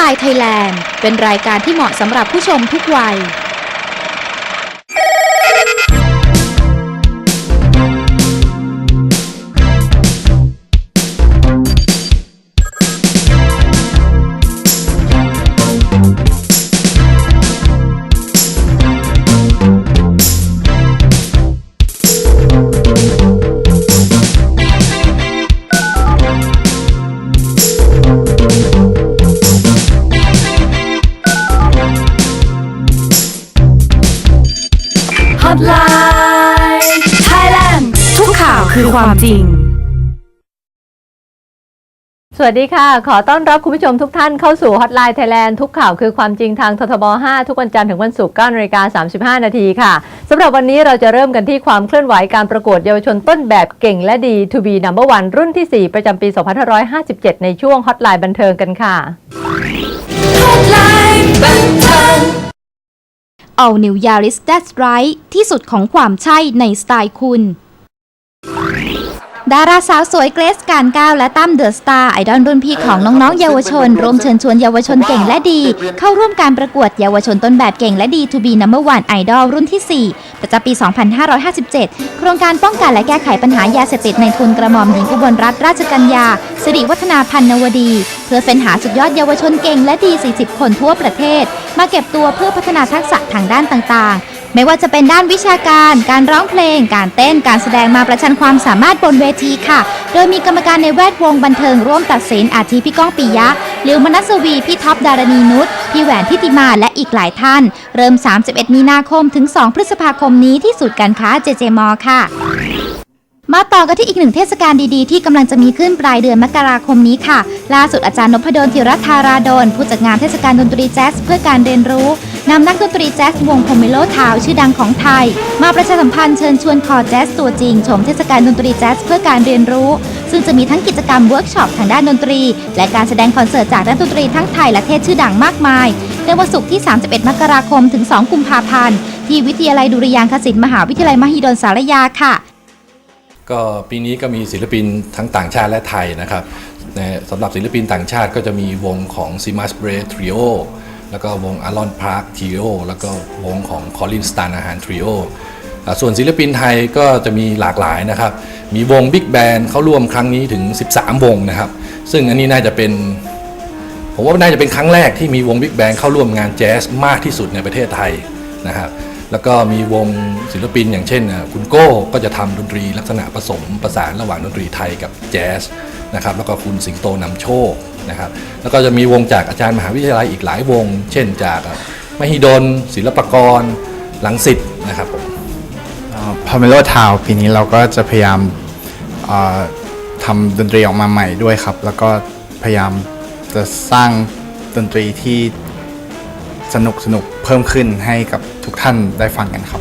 Hotline Thailand เป็นรายการที่เหมาะสำหรับผู้ชมทุกวัย คือความจริง สวัสดีค่ะ ขอต้อนรับคุณผู้ชมทุกท่านเข้าสู่ Hotline Thailand ทุกข่าวคือความจริงทางททบ 5 ทุกวันจันทร์ถึงวันศุกร์9นาฬิกา35 นาทีค่ะสำหรับวันนี้เราจะเริ่มกันที่ความเคลื่อนไหวการประกวดเยาวชนต้นแบบเก่งและดี To be number one รุ่นที่ 4 ประจำปี 2557 ในช่วง Hotline บันเทิงกันค่ะ Hotline บันเทิง All New Yaris That's Right ที่สุดของความใช่ในสไตล์คุณ ดาราสาวสวยเกรซการก้าวและตั้มเดอะสตาร์ไอดอลรุ่นพี่ของน้องๆเยาวชน รวมเชิญชวนเยาวชนเก่งและดี เข้าร่วมการประกวดเยาวชนต้นแบบเก่งและดี To be number one idol รุ่นที่ 4 ประจำปี 2557 โครงการป้องกันและแก้ไขปัญหายาเสพติดในทุนกระหม่อมหญิงอุบลรัตนราชกัญญาสิริวัฒนาพันนวดี เพื่อเฟ้นหาสุดยอดเยาวชนเก่งและดี 40 คนทั่วประเทศ มาเก็บตัวเพื่อพัฒนาทักษะทางด้านต่างๆ ไม่ว่าจะเป็นด้านวิชาการ การร้องเพลง การเต้น การแสดงมาประชันความสามารถบนเวทีค่ะ โดยมีกรรมการในแวดวงบันเทิงร่วมตัดสินอาทิพี่ก้องปิยะหลิวมนัสวี พี่ท็อปดารณีนุช พี่แหวนทิติมา และอีกหลายท่าน เริ่ม 31 มีนาคม ถึง 2 พฤษภาคมนี้ที่สุดการค้าเจเจมอค่ะ มาต่อกันที่อีกหนึ่งเทศกาลดีๆ ที่กำลังจะมีขึ้นปลายเดือนมกราคมนี้ค่ะ ล่าสุดอาจารย์นพดลธีรธาราดลผู้จัดงานเทศกาลดนตรีแจ๊สเพื่อการเรียนรู้นำนักดนตรีแจ๊สวงพเมโลทาวชื่อดังของไทย มาประชาสัมพันธ์เชิญชวนคอแจ๊สตัวจริง ชมเทศกาลดนตรีแจ๊สเพื่อการเรียนรู้ ซึ่งจะมีทั้งกิจกรรมเวิร์กช็อปทางด้านดนตรี และการแสดงคอนเสิร์ตจากด้านดนตรีทั้งไทยและเทศชื่อดังมากมายในวันศุกร์ที่ 31 มกราคม ถึง 2 กุมภาพันธ์ ที่วิทยาลัยดุริยางคศิลป์มหาวิทยาลัยมหิดลสารยาค่ะ ก็ปีนี้ก็มีศิลปินทั้งต่างชาติและไทยนะครับสำหรับศิลปินต่างชาติก็จะมีวงของ s i m a s b r e Trio แล้วก็วง Alon Park Trio แล้วก็วงของ Colin Stan อาหาร Trio อ่าส่วนศิลปินไทยก็จะมีหลากหลายนะครับ มีวง Big Band เข้าร่วมครั้งนี้ถึง 13 วงนะครับ ซึ่งอันนี้น่าจะเป็นผมว่าน่าจะเป็นครั้งแรกที่มีวงบิ๊กแบงเข้าร่วมงานแจ๊สมากที่สุดในประเทศไทยนะครับ แล้วก็มีวงศิลปินอย่างเช่นคุณโก้ก็จะทำดนตรีลักษณะผสมประสานระหว่างดนตรีไทยกับแจ๊สนะครับแล้วก็คุณสิงโตนำโชคนะครับแล้วก็จะมีวงจากอาจารย์มหาวิทยาลัยอีกหลายวง เช่นจากมหิดล ศิลปกรหลังสิตนะครับผมพาเมโลทาวปีนี้เราก็จะพยายามทำดนตรีออกมาใหม่ด้วยครับ แล้วก็พยายามจะสร้างดนตรีที่สนุกสนุก พิ่มขึ้นให้กับทุกท่านได้ฟังกันครับ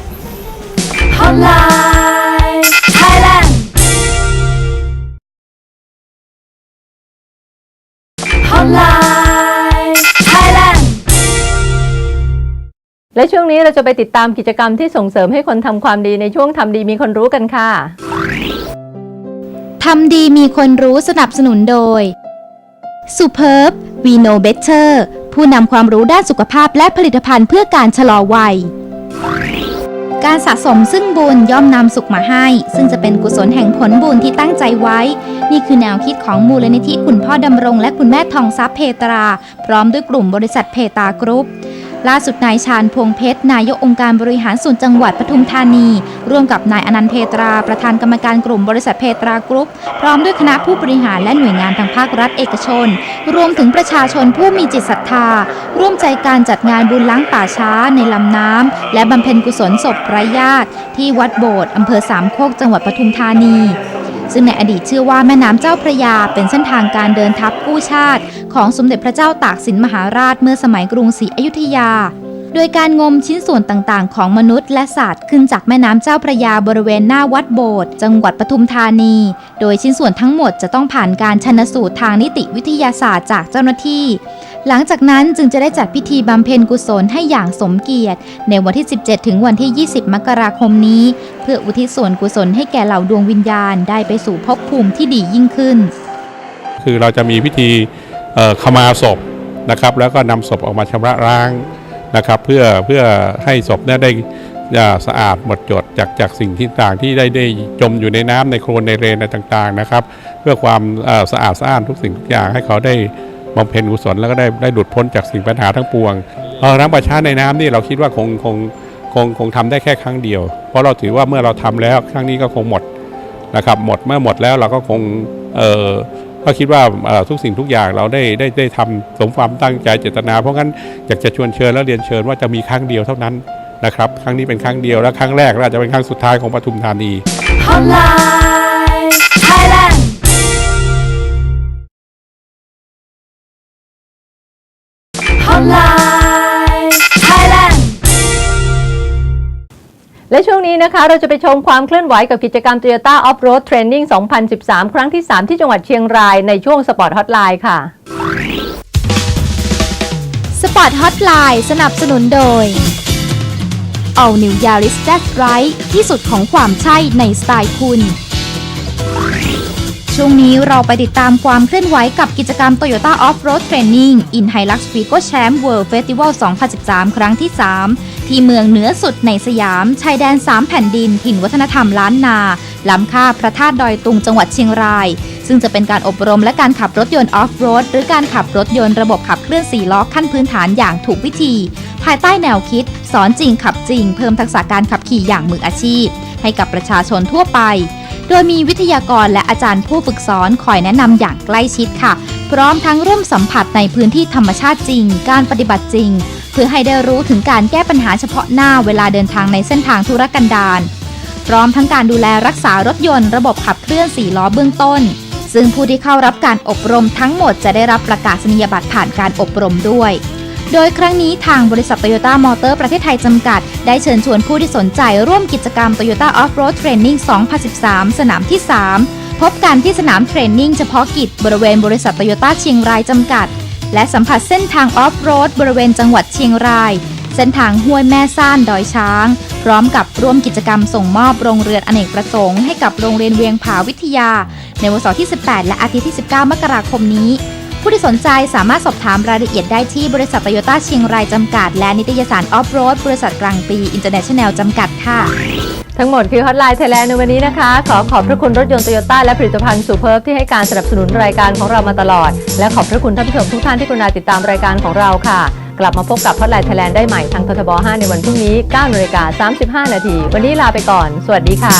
Hotline Thailand Hotline Thailand และช่วงนี้เราจะไปติดตามกิจกรรมที่ส่งเสริมให้คนทำความดีในช่วงทำดีมีคนรู้กันค่ะทำดีมีคนรู้สนับสนุนโดย Superb We Know Better ผู้นำความรู้ด้านสุขภาพและผลิตภัณฑ์เพื่อการชะลอวัย การสะสมซึ่งบุญย่อมนำสุขมาให้ ซึ่งจะเป็นกุศลแห่งผลบุญที่ตั้งใจไว้ นี่คือแนวคิดของมูลนิธิคุณพ่อดำรง และคุณแม่ทองทรัพย์เพตรา พร้อมด้วยกลุ่มบริษัทเพตากรุ๊ป ล่าสุดนายชาญพวงเพชร นายกองค์การบริหารส่วนจังหวัดปทุมธานี ร่วมกับนายอนันต์เพตรา ประธานกรรมการกลุ่มบริษัทเพตรากรุ๊ป พร้อมด้วยคณะผู้บริหารและหน่วยงานทางภาครัฐเอกชน รวมถึงประชาชนผู้มีจิตศรัทธา ร่วมใจการจัดงานบุญล้างป่าช้าในลำน้ำและบำเพ็ญกุศลศพไร้ญาติ ที่วัดโบสถ์อำเภอสามโคกจังหวัดปทุมธานีซึ่งในอดีตเชื่อว่าแม่น้ำเจ้าพระยาเป็นเส้นทางการเดินทัพกู้ชาติ ของสมเด็จพระเจ้าตากสินมหาราชเมื่อสมัยกรุงศรีอยุธยา โดยการงมชิ้นส่วนต่างๆ ของมนุษย์และสัตว์ขึ้นจากแม่น้ำเจ้าพระยาบริเวณหน้าวัดโบสถ์จังหวัดปทุมธานี โดยชิ้นส่วนทั้งหมดจะต้องผ่านการชนสูตรทางนิติวิทยาศาสตร์จากเจ้าหน้าที่ หลังจากนั้นจึงจะได้จัดพิธีบำเพ็ญกุศลให้อย่างสมเกียรติ ในวันที่ 17 ถึงวันที่ 20 มกราคมนี้ เพื่ออุทิศส่วนกุศลให้แก่เหล่าดวงวิญญาณได้ไปสู่ภพภูมิที่ดียิ่งขึ้น คือเราจะมีพิธี ขมาศพนะครับ แล้วก็นำศพออกมาชำระล้างนะครับ เพื่อเพื่อให้ศพเนี่ยได้สะอาดหมดจดจากจากสิ่งที่ต่างที่ได้ได้จมอยู่ในน้ำในโคลนในเรนอะไรต่างๆนะครับ เพื่อความสะอาดสะอ้านทุกสิ่งทุกอย่างให้เขาได้บำเพ็ญกุศลแล้วก็ได้ได้หลุดพ้นจากสิ่งปัญหาทั้งปวงเออน้ำประชาในน้ำนี่เราคิดว่าคงคงคงคงทำได้แค่ครั้งเดียว เพราะเราถือว่าเมื่อเราทำแล้วครั้งนี้ก็คงหมดนะครับหมดเมื่อหมดแล้วเราก็คงเออ ก็คิดว่าทุกสิ่งทุกอย่างเราได้ได้ได้ทำสมความตั้งใจเจตนา เพราะงั้นอยากจะชวนเชิญและเรียนเชิญว่าจะมีครั้งเดียวเท่านั้นนะครับครั้งนี้เป็นครั้งเดียวและครั้งแรกและอาจะเป็นครั้งสุดท้ายของปทุมธานีไลน์ และช่วงนี้นะคะ เราจะไปชมความเคลื่อนไหวกับกิจกรรม Toyota Off-Road Training 2013 ครั้งที่ 3 ที่จังหวัดเชียงรายในช่วง Sport Hotline ค่ะ สปอร์ตฮอตไลน์สนับสนุนโดย All New Yaris That's Right ที่สุดของความใช่ในสไตล์คุณ ช่วงนี้เราไปติดตามความเคลื่อนไหวกับกิจกรรม Toyota Off-Road Training in Hilux Vigo Champ World Festival 2013 ครั้งที่ 3 ที่เมืองเหนือสุดในสยาม ชายแดน 3 แผ่นดินถิ่นวัฒนธรรมล้านนา ล้ำค่าพระธาตุดอยตุงจังหวัดเชียงราย ซึ่งจะเป็นการอบรมและการขับรถยนต์ออฟโรดหรือการขับรถยนต์ระบบขับเคลื่อน4ล้อขั้นพื้นฐานอย่างถูกวิธี ภายใต้แนวคิด สอนจริงขับจริง เพิ่มทักษะการขับขี่อย่างมืออาชีพ ให้กับประชาชนทั่วไป โดยมีวิทยากรและอาจารย์ผู้ฝึกสอนคอยแนะนำอย่างใกล้ชิดค่ะ พร้อมทั้งร่วมสัมผัสในพื้นที่ธรรมชาติจริง การปฏิบัติจริง พื่อให้ได้รู้ถึงการแก้ปัญหาเฉพาะหน้าเวลาเดินทางในเส้นทางธุรกันดารพร้อมทั้งการดูแลรักษารถยนต์ระบบขับเคลื่อน4ล้อเบื้องต้น ซึ่งผู้ที่เข้ารับการอบรมทั้งหมดจะได้รับประกาศนียบัตรผ่านการอบรมด้วย โดยครั้งนี้ทางบริษัท Toyota Motor ประเทศไทยจำกัด ได้เชิญชวนผู้ที่สนใจร่วมกิจกรรม Toyota Off-Road Training 2013 สนามที่ 3 พบกันที่สนามเทรนนิ่งเฉพาะกิจบริเวณบริษัท Toyota เชียงรายจำกัด และสัมผัสเส้นทางออฟโรดบริเวณจังหวัดเชียงราย เส้นทางห้วยแม่ซ่านดอยช้าง พร้อมกับร่วมกิจกรรมส่งมอบโรงเรือนอเนกประสงค์ให้กับโรงเรียนเวียงผาวิทยา ในวันเสาร์ที่ 18 และอาทิตย์ที่ 19 มกราคมนี้ ผู้ที่สนใจสามารถสอบถามรายละเอียดได้ที่บริษัทโตโยต้าเชียงรายจำกัด และนิตยสารออฟโรดบริษัทกลางปีอินเตอร์เนชั่นแนลจำกัดค่ะ ทั้งหมดคือ Hotline Thailand ในวันนี้นะคะ ขอขอบพระคุณรถยนต์โตโยต้าและผลิตภัณฑ์สูเพิร์บที่ให้การสนับสนุนรายการของเรามาตลอด และขอบพระคุณท่านผู้ชมทุกท่านที่กรุณาติดตามรายการของเราค่ะ กลับมาพบกับ Hotline Thailand ได้ใหม่ทางททบ 5 ในวันพรุ่งนี้9นาฬิกา35 นาที วันนี้ลาไปก่อน สวัสดีค่ะ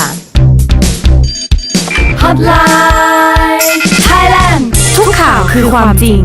Hotline Thailand ทุกข่าวคือความจริง